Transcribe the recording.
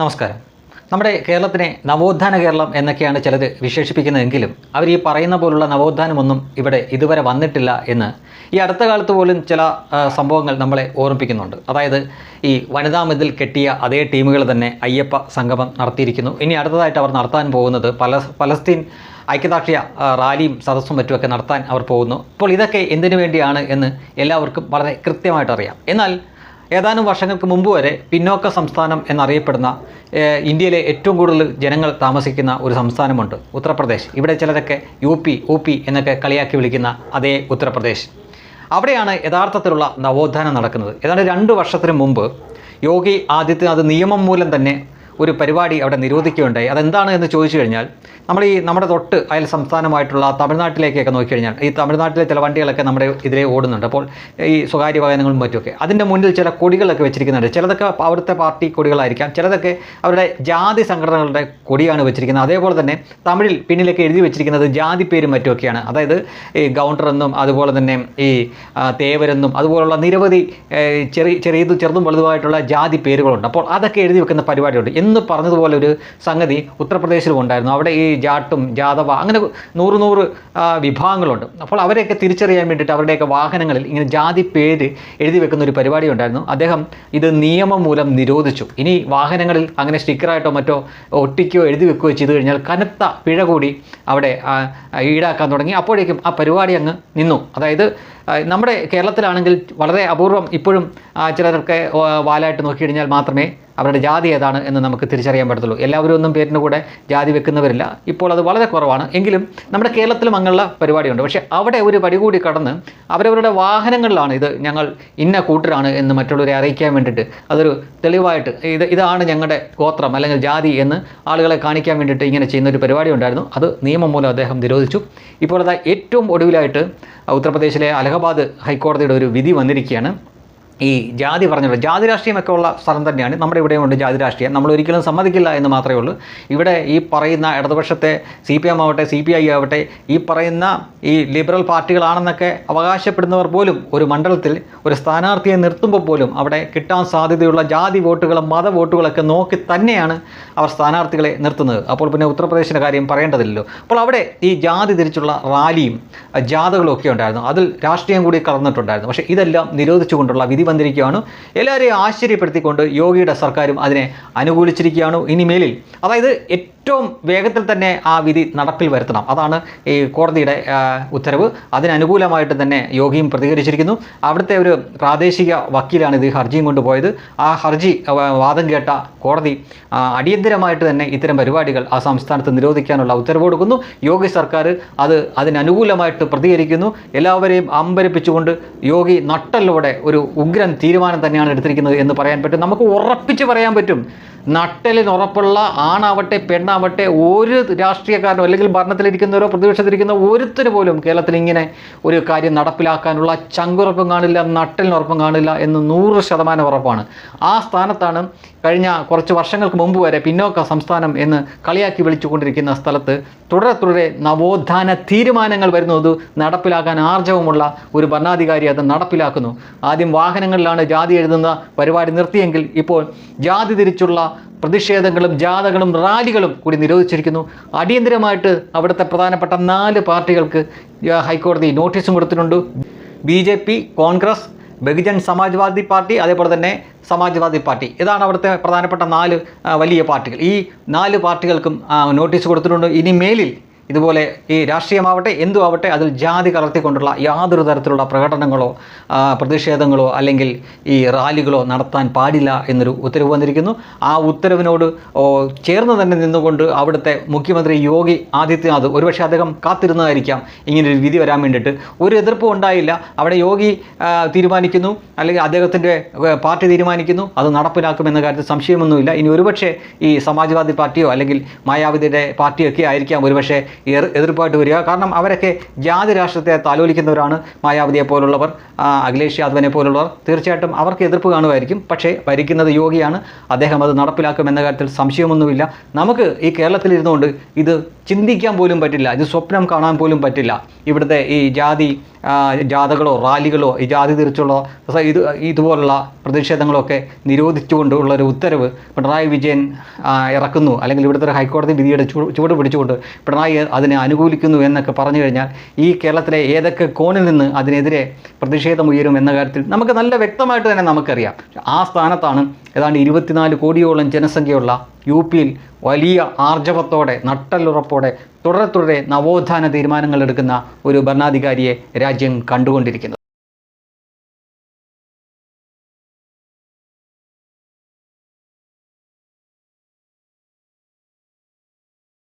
നമസ്കാരം. നമ്മുടെ കേരളത്തിനെ നവോത്ഥാന കേരളം എന്നൊക്കെയാണ് ചിലർ വിശേഷിപ്പിക്കുന്നതെങ്കിലും അവർ ഈ പറയുന്ന പോലുള്ള നവോത്ഥാനമൊന്നും ഇവിടെ ഇതുവരെ വന്നിട്ടില്ല എന്ന് ഈ അടുത്ത കാലത്ത് പോലും ചില സംഭവങ്ങൾ നമ്മളെ ഓർമ്മിപ്പിക്കുന്നുണ്ട്. അതായത് ഈ വനിതാ മതിൽ കെട്ടിയ അതേ ടീമുകൾ തന്നെ അയ്യപ്പ സംഗമം നടത്തിയിരിക്കുന്നു. ഇനി അടുത്തതായിട്ട് അവർ നടത്താൻ പോകുന്നത് പല പലസ്തീൻ ഐക്യദാർഷ്ട്യ റാലിയും സദസ്സും മറ്റുമൊക്കെ നടത്താൻ അവർ പോകുന്നു. അപ്പോൾ ഇതൊക്കെ എന്തിനു വേണ്ടിയാണ് എന്ന് എല്ലാവർക്കും വളരെ കൃത്യമായിട്ട് അറിയാം എന്നാൽ ഏതാനും വർഷങ്ങൾക്ക് മുമ്പ് വരെ പിന്നോക്ക സംസ്ഥാനം എന്നറിയപ്പെടുന്ന ഇന്ത്യയിലെ ഏറ്റവും കൂടുതൽ ജനങ്ങൾ താമസിക്കുന്ന ഒരു സംസ്ഥാനമുണ്ട് ഉത്തർപ്രദേശ്. ഇവിടെ ചിലരൊക്കെ യു പി ഒ പി എന്നൊക്കെ കളിയാക്കി വിളിക്കുന്ന അതേ ഉത്തർപ്രദേശ്. അവിടെയാണ് യഥാർത്ഥത്തിലുള്ള നവോത്ഥാനം നടക്കുന്നത്. ഏതാണ്ട് രണ്ട് വർഷത്തിന് മുമ്പ് യോഗി ആദിത്യനാഥ് നിയമം മൂലം തന്നെ ഒരു പരിപാടി അവിടെ നിരോധിക്കുകയുണ്ടായി. അതെന്താണ് എന്ന് ചോദിച്ചു കഴിഞ്ഞാൽ നമ്മൾ ഈ നമ്മുടെ തൊട്ട് അയൽ സംസ്ഥാനമായിട്ടുള്ള തമിഴ്നാട്ടിലേക്കൊക്കെ നോക്കിക്കഴിഞ്ഞാൽ ഈ തമിഴ്നാട്ടിലെ ചില വണ്ടികളൊക്കെ നമ്മുടെ ഇതിലെ ഓടുന്നുണ്ട്. അപ്പോൾ ഈ സ്വകാര്യ വാഹനങ്ങളും മറ്റുമൊക്കെ. അതിന്റെ മുന്നിൽ ചില കൊടികളൊക്കെ വെച്ചിരിക്കുന്നുണ്ട്. ചിലതൊക്കെ അവിടുത്തെ പാർട്ടി കൊടികളായിരിക്കാം. ചിലതൊക്കെ അവരുടെ ജാതി സംഘടനകളുടെ കൊടിയാണ് വെച്ചിരിക്കുന്നത്. അതേപോലെ തന്നെ തമിഴിൽ പിന്നിലൊക്കെ എഴുതി വെച്ചിരിക്കുന്നത് ജാതി പേരും മറ്റുമൊക്കെയാണ്. അതായത് ഈ ഗൗണ്ടർ എന്നും അതുപോലെ തന്നെ ഈ തേവരെന്നും അതുപോലുള്ള നിരവധി ചെറിയ ചെറിയതും ചെറുതും വലുതുമായിട്ടുള്ള ജാതി പേരുകളുണ്ട്. അപ്പോൾ അതൊക്കെ എഴുതി വെക്കുന്ന പരിപാടിയുണ്ട്. എന്ന് പറഞ്ഞതുപോലെ ഒരു സംഗതി ഉത്തർപ്രദേശിലും ഉണ്ടായിരുന്നു. അവിടെ ഈ ജാട്ടും ജാതവ അങ്ങനെ നൂറ് നൂറ് വിഭാഗങ്ങളുണ്ട്. അപ്പോൾ അവരെയൊക്കെ തിരിച്ചറിയാൻ വേണ്ടിയിട്ട് അവരുടെയൊക്കെ വാഹനങ്ങളിൽ ഇങ്ങനെ ജാതി പേര് എഴുതി വെക്കുന്ന ഒരു പരിപാടി ഉണ്ടായിരുന്നു. അദ്ദേഹം ഇത് നിയമം മൂലം നിരോധിച്ചു. ഇനി വാഹനങ്ങളിൽ അങ്ങനെ സ്റ്റിക്കറായിട്ടോ മറ്റോ ഒട്ടിക്കോ എഴുതി വെക്കുകയോ ചെയ്തു കഴിഞ്ഞാൽ കനത്ത പിഴ കൂടി അവിടെ ഈടാക്കാൻ തുടങ്ങി. അപ്പോഴേക്കും ആ പരിപാടി അങ്ങ് നിന്നു. അതായത് നമ്മുടെ കേരളത്തിലാണെങ്കിൽ വളരെ അപൂർവം ഇപ്പോഴും ചിലരൊക്കെ വാലായിട്ട് നോക്കി കഴിഞ്ഞാൽ മാത്രമേ അവരുടെ ജാതി ഏതാണ് എന്ന് നമുക്ക് തിരിച്ചറിയാൻ പറ്റത്തുള്ളൂ. എല്ലാവരും ഒന്നും പേരിന്റെ കൂടെ ജാതി വെക്കുന്നവരില്ല. ഇപ്പോൾ അത് വളരെ കുറവാണ്. എങ്കിലും നമ്മുടെ കേരളത്തിലും അങ്ങനെയുള്ള പരിപാടിയുണ്ട്. പക്ഷേ അവിടെ ഒരു പടി കൂടി കടന്ന് അവരവരുടെ വാഹനങ്ങളിലാണ് ഇത് ഞങ്ങൾ ഇന്ന കൂട്ടരാണ് എന്ന് മറ്റുള്ളവരെ അറിയിക്കാൻ വേണ്ടിയിട്ട് അതൊരു തെളിവായിട്ട് ഇത് ഇതാണ് ഞങ്ങളുടെ ഗോത്രം അല്ലെങ്കിൽ ജാതി എന്ന് ആളുകളെ കാണിക്കാൻ വേണ്ടിയിട്ട് ഇങ്ങനെ ചെയ്യുന്ന ഒരു പരിപാടി ഉണ്ടായിരുന്നു. അത് നിയമം മൂലം അദ്ദേഹം നിരോധിച്ചു. ഇപ്പോൾ അതാ ഏറ്റവും ഒടുവിലായിട്ട് ഉത്തർപ്രദേശിലെ അലഹബാദ് ഹൈക്കോടതിയുടെ ഒരു വിധി വന്നിരിക്കുകയാണ്. ഈ ജാതി പറഞ്ഞുള്ള ജാതി രാഷ്ട്രീയമൊക്കെ ഉള്ള സ്ഥലം തന്നെയാണ്. നമ്മുടെ ഇവിടെയും ഉണ്ട് ജാതി രാഷ്ട്രീയം. നമ്മൾ ഒരിക്കലും സമ്മതിക്കില്ല എന്ന് മാത്രമേ ഉള്ളൂ. ഇവിടെ ഈ പറയുന്ന ഇടതുപക്ഷത്തെ സി പി എം ആവട്ടെ സി പി ഐ ആവട്ടെ ഈ പറയുന്ന ഈ ലിബറൽ പാർട്ടികളാണെന്നൊക്കെ അവകാശപ്പെടുന്നവർ പോലും ഒരു മണ്ഡലത്തിൽ ഒരു സ്ഥാനാർത്ഥിയെ നിർത്തുമ്പോൾ പോലും അവിടെ കിട്ടാൻ സാധ്യതയുള്ള ജാതി വോട്ടുകളും മത വോട്ടുകളൊക്കെ നോക്കി തന്നെയാണ് അവർ സ്ഥാനാർത്ഥികളെ നിർത്തുന്നത്. അപ്പോൾ പിന്നെ ഉത്തർപ്രദേശിന്റെ കാര്യം പറയേണ്ടതില്ലല്ലോ. അപ്പോൾ അവിടെ ഈ ജാതി തിരിച്ചുള്ള റാലിയും ജാഥകളും ഒക്കെ ഉണ്ടായിരുന്നു. അതിൽ രാഷ്ട്രീയം കൂടി കലർന്നിട്ടുണ്ടായിരുന്നു പക്ഷേ ഇതെല്ലാം നിരോധിച്ചുകൊണ്ടുള്ള വിധി വന്നിരിക്കുകയാണ്. എല്ലാവരെയും ആശ്ചര്യപ്പെടുത്തിക്കൊണ്ട് യോഗിയുടെ സർക്കാരും അതിനെ അനുകൂലിച്ചിരിക്കുകയാണ്. ഇനിമേലിൽ അതായത് ഏറ്റവും വേഗത്തിൽ തന്നെ ആ വിധി നടപ്പിൽ വരുത്തണം. അതാണ് ഈ കോടതിയുടെ ഉത്തരവ്. അതിനനുകൂലമായിട്ട് തന്നെ യോഗിയും പ്രതികരിച്ചിരിക്കുന്നു. അവിടുത്തെ ഒരു പ്രാദേശിക വക്കീലാണ് ഇത് ഹർജിയും കൊണ്ടുപോയത്. ആ ഹർജി വാദം കേട്ട കോടതി അടിയന്തരമായിട്ട് തന്നെ ഇത്തരം പരിപാടികൾ ആ സംസ്ഥാനത്ത് നിരോധിക്കാനുള്ള ഉത്തരവ് കൊടുക്കുന്നു. യോഗി സർക്കാർ അത് അതിനനുകൂലമായിട്ട് പ്രതികരിക്കുന്നു. എല്ലാവരെയും അമ്പരപ്പിച്ചുകൊണ്ട് യോഗി നട്ടലോടെ ഒരു ഉഗ്രൻ തീരുമാനം തന്നെയാണ് എടുത്തിരിക്കുന്നത് എന്ന് പറയാൻ പറ്റും. നമുക്ക് ഉറപ്പിച്ച് പറയാൻ പറ്റും. നട്ടലിന് ഉറപ്പുള്ള ആണാവട്ടെ പെണ്ണാവട്ടെ ഒരു രാഷ്ട്രീയക്കാരനോ അല്ലെങ്കിൽ ഭരണത്തിലിരിക്കുന്നവരോ പ്രതിപക്ഷത്തിരിക്കുന്ന ഒരുത്തിന് പോലും കേരളത്തിൽ ഇങ്ങനെ ഒരു കാര്യം നടപ്പിലാക്കാനുള്ള ചങ്കുറപ്പും കാണില്ല നട്ടലിന് ഉറപ്പും കാണില്ല എന്ന് നൂറ് ശതമാനം ഉറപ്പാണ്. ആ സ്ഥാനത്താണ് കഴിഞ്ഞ കുറച്ച് വർഷങ്ങൾക്ക് മുമ്പ് വരെ പിന്നോക്ക സംസ്ഥാനം എന്ന് കളിയാക്കി വിളിച്ചുകൊണ്ടിരിക്കുന്ന സ്ഥലത്ത് തുടരെ തുടരെ നവോത്ഥാന തീരുമാനങ്ങൾ വരുന്നത് നടപ്പിലാക്കാൻ ആർജവമുള്ള ഒരു ഭരണാധികാരി അത് നടപ്പിലാക്കുന്നു. ആദ്യം വാഹനങ്ങളിലാണ് ജാതി എഴുതുന്ന പരിപാടി നിർത്തിയെങ്കിൽ ഇപ്പോൾ ജാതി തിരിച്ചുള്ള പ്രതിഷേധങ്ങളും ജാഥകളും റാലികളും കൂടി നിരോധിച്ചിരിക്കുന്നു. അടിയന്തരമായിട്ട് അവിടുത്തെ പ്രധാനപ്പെട്ട നാല് പാർട്ടികൾക്ക് ഹൈക്കോടതി നോട്ടീസും കൊടുത്തിട്ടുണ്ട്. B J P Congress Bahujan Samajwadi party അതേപോലെ തന്നെ സമാജ്വാദി പാർട്ടി. ഇതാണ് അവിടുത്തെ പ്രധാനപ്പെട്ട നാല് വലിയ പാർട്ടികൾ. ഈ നാല് പാർട്ടികൾക്കും നോട്ടീസ് കൊടുത്തിട്ടുണ്ട്. ഇനി മേലിൽ ഇതുപോലെ ഈ രാഷ്ട്രീയമാവട്ടെ എന്തു ആവട്ടെ അതിൽ ജാതി കലർത്തിക്കൊണ്ടുള്ള യാതൊരു തരത്തിലുള്ള പ്രകടനങ്ങളോ പ്രതിഷേധങ്ങളോ അല്ലെങ്കിൽ ഈ റാലികളോ നടത്താൻ പാടില്ല എന്നൊരു ഉത്തരവ് വന്നിരിക്കുന്നു. ആ ഉത്തരവിനോട് ചേർന്ന് തന്നെ നിന്നുകൊണ്ട് അവിടുത്തെ മുഖ്യമന്ത്രി യോഗി ആദിത്യനാഥ് ഒരുപക്ഷെ അദ്ദേഹം കാത്തിരുന്നതായിരിക്കാം ഇങ്ങനൊരു വിധി വരാൻ വേണ്ടിയിട്ട്. ഒരു എതിർപ്പും ഉണ്ടായില്ല. അവിടെ യോഗി തീരുമാനിക്കുന്നു. അല്ലെങ്കിൽ അദ്ദേഹത്തിന്റെ പാർട്ടി തീരുമാനിക്കുന്നു. അത് നടപ്പിലാക്കുമെന്ന കാര്യത്തിൽ സംശയമൊന്നുമില്ല. ഇനി ഒരുപക്ഷെ ഈ സമാജ്വാദി പാർട്ടിയോ അല്ലെങ്കിൽ മായാവതിയുടെ പാർട്ടിയൊക്കെ ആയിരിക്കാം ഒരുപക്ഷെ എതിർപ്പായിട്ട് വരിക. കാരണം അവരൊക്കെ ജാതി രാഷ്ട്രത്തെ താലോലിക്കുന്നവരാണ്. മായാവതിയെ പോലുള്ളവർ അഖിലേഷ് യാദവിനെ പോലുള്ളവർ. തീർച്ചയായിട്ടും അവർക്ക് എതിർപ്പ് കാണുമായിരിക്കും. പക്ഷേ ഭരിക്കുന്നത് യോഗിയാണ്. അദ്ദേഹം അത് നടപ്പിലാക്കുമെന്ന കാര്യത്തിൽ സംശയമൊന്നുമില്ല. നമുക്ക് ഈ കേരളത്തിലിരുന്നുകൊണ്ട് ഇത് ചിന്തിക്കാൻ പോലും പറ്റില്ല. ഇത് സ്വപ്നം കാണാൻ പോലും പറ്റില്ല. ഇവിടുത്തെ ഈ ജാതി ജാഥകളോ റാലികളോ ഈ ജാതി തിരിച്ചുള്ള ഇത് ഇതുപോലുള്ള പ്രതിഷേധങ്ങളൊക്കെ നിരോധിച്ചുകൊണ്ടുള്ള ഒരു ഉത്തരവ് പിണറായി വിജയൻ ഇറക്കുന്നു. അല്ലെങ്കിൽ ഇവിടുത്തെ ഹൈക്കോടതി വിധിയുടെ ചുവട് പിടിച്ചുകൊണ്ട് പിണറായി അതിനെ അനുകൂലിക്കുന്നു എന്നൊക്കെ പറഞ്ഞു കഴിഞ്ഞാൽ ഈ കേരളത്തിലെ ഏതൊക്കെ കോണിൽ നിന്ന് അതിനെതിരെ പ്രതിഷേധം ഉയരും എന്ന കാര്യത്തിൽ നമുക്ക് നല്ല വ്യക്തമായിട്ട് തന്നെ നമുക്കറിയാം. ആ സ്ഥാനത്താണ് ഏതാണ്ട് ഇരുപത്തിനാല് കോടിയോളം ജനസംഖ്യയുള്ള യു പിയിൽ വലിയ ആർജവത്തോടെ നട്ടലുറപ്പോടെ തുടരെ തുടരെ നവോത്ഥാന തീരുമാനങ്ങൾ എടുക്കുന്ന ഒരു ഭരണാധികാരിയെ രാജ്യം കണ്ടുകൊണ്ടിരിക്കുന്നത്